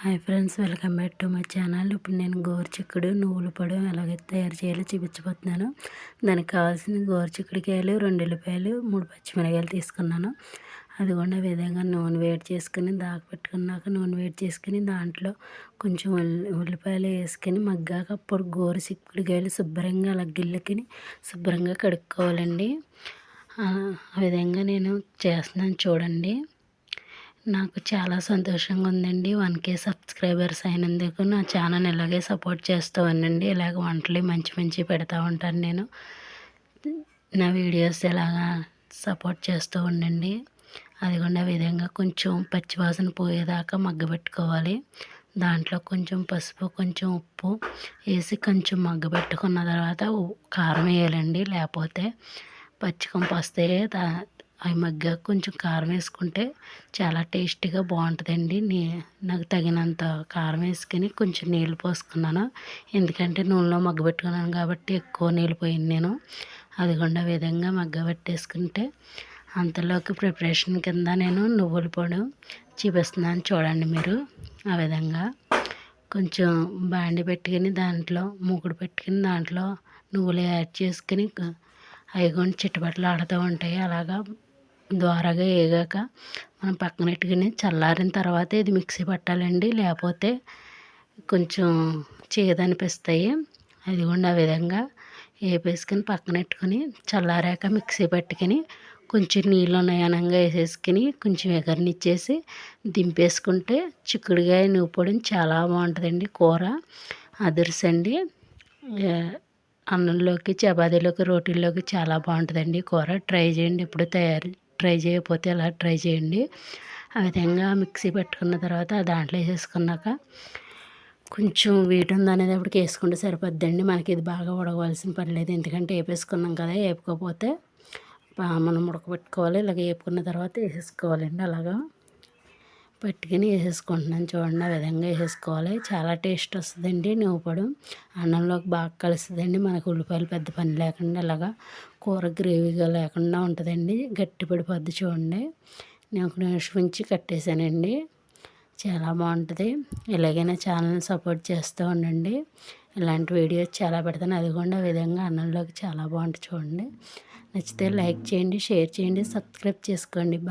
Hi friends welcome back to my channel. ఇప్పుడు నేను గోరుచిక్కుడు నువ్వుల పొడి ఎలాగ తయారు చేయాలో చూపించబోతున్నాను. దానికి కావాల్సిన గోరుచిక్కుడికాయలు రెండు ఉల్లిపాయలు మూడు పచ్చిమిరకాయలు తీసుకున్నాను. అది కూడా విధంగా నూనె వేడి చేసుకుని దాకా పెట్టుకున్నాక నూనె వేడి చేసుకుని దాంట్లో కొంచెం ఉల్లి ఉల్లిపాయలు వేసుకొని మగ్గాక అప్పుడు గోరు చిక్కుడుకాయలు శుభ్రంగా అలా గిల్లెకిని శుభ్రంగా కడుక్కోవాలండి. ఆ విధంగా నేను చేస్తున్నాను చూడండి. నాకు చాలా సంతోషంగా ఉందండి వన్ కే సబ్స్క్రైబర్స్ అయినందుకు నా ఛానల్ ఇలాగే సపోర్ట్ చేస్తూ ఉండండి. ఇలాగ వంటలు మంచి మంచి పెడతా ఉంటాను నేను. నా వీడియోస్ ఇలాగా సపోర్ట్ చేస్తూ ఉండండి. అది కూడా విధంగా కొంచెం పచ్చివాసన పోయేదాకా మగ్గబెట్టుకోవాలి దాంట్లో కొంచెం పసుపు కొంచెం ఉప్పు వేసి కొంచెం మగ్గబెట్టుకున్న తర్వాత కారం వేయాలండి. లేకపోతే పచ్చికంపు వస్తే అవి మగ్గ కొంచెం కారం వేసుకుంటే చాలా టేస్టీగా బాగుంటుందండి. నే నాకు తగినంత కారం వేసుకుని కొంచెం నీళ్ళు పోసుకున్నాను. ఎందుకంటే నూనెలో మగ్గబెట్టుకున్నాను కాబట్టి ఎక్కువ నీళ్ళు పోయింది నేను. అది కూడా విధంగా మగ్గబెట్టేసుకుంటే అంతలోకి ప్రిపరేషన్ కింద నేను నువ్వుల పొడి చూపిస్తున్నాను చూడండి మీరు. ఆ విధంగా కొంచెం బాండి పెట్టుకుని దాంట్లో మూకుడు పెట్టుకుని దాంట్లో నువ్వులు యాడ్ చేసుకుని అవి కొన్ని చిట్టుబట్టలు ఆడుతూ ఉంటాయి. అలాగా ద్వారగా వేగాక మనం పక్కన పెట్టుకుని చల్లారిన తర్వాత ఇది మిక్సీ పట్టాలండి. లేకపోతే కొంచెం చేదనిపిస్తాయి అది కూడా ఆ విధంగా వేపేసుకొని పక్కన పెట్టుకుని చల్లారాక మిక్సీ పట్టుకొని కొంచెం నీళ్ళు నయనంగా వేసేసుకుని కొంచెం ఎగరనిచ్చేసి దింపేసుకుంటే చిక్కుడుగాయ నువ్వు పొడిని చాలా బాగుంటుందండి. కూర అదుర్సండి. అన్నంలోకి చపాతీలోకి రోటీల్లోకి చాలా బాగుంటుందండి కూర. ట్రై చేయండి ఇప్పుడు తయారు. ట్రై చేయకపోతే అలా ట్రై చేయండి. ఆ విధంగా మిక్సీ పెట్టుకున్న తర్వాత దాంట్లో వేసేసుకున్నాక కొంచెం వీటి ఉంది అనేది అప్పటికి వేసుకుంటే సరిపోద్దండి. మనకి ఇది బాగా ఉడకవలసిన పని లేదు. ఎందుకంటే వేపేసుకున్నాం కదా వేపుకోకపోతే మనం ఉడకబెట్టుకోవాలి. ఇలాగ వేపుకున్న తర్వాత వేసేసుకోవాలండి అలాగా. పట్టుకుని వేసేసుకుంటున్నాను. చూడండి ఆ విధంగా వేసేసుకోవాలి. చాలా టేస్ట్ వస్తుందండి నువ్వుపొడి అన్నంలోకి బాగా కలుస్తుందండి. మనకు ఉల్లిపాయలు పెద్ద పని లేకుండా ఇలాగా కూర గ్రేవీగా లేకుండా ఉంటుందండి. గట్టి పడిపోద్ది చూడండి. నేను ఒక నిమిషం ఉంచి కట్టేశానండి. చాలా బాగుంటుంది. ఇలాగైనా ఛానల్ని సపోర్ట్ చేస్తూ ఉండండి. ఇలాంటి వీడియోస్ చాలా పెడతాను. అది కూడా విధంగా అన్నంలోకి చాలా బాగుంటుంది చూడండి. నచ్చితే లైక్ చేయండి షేర్ చేయండి సబ్స్క్రైబ్ చేసుకోండి.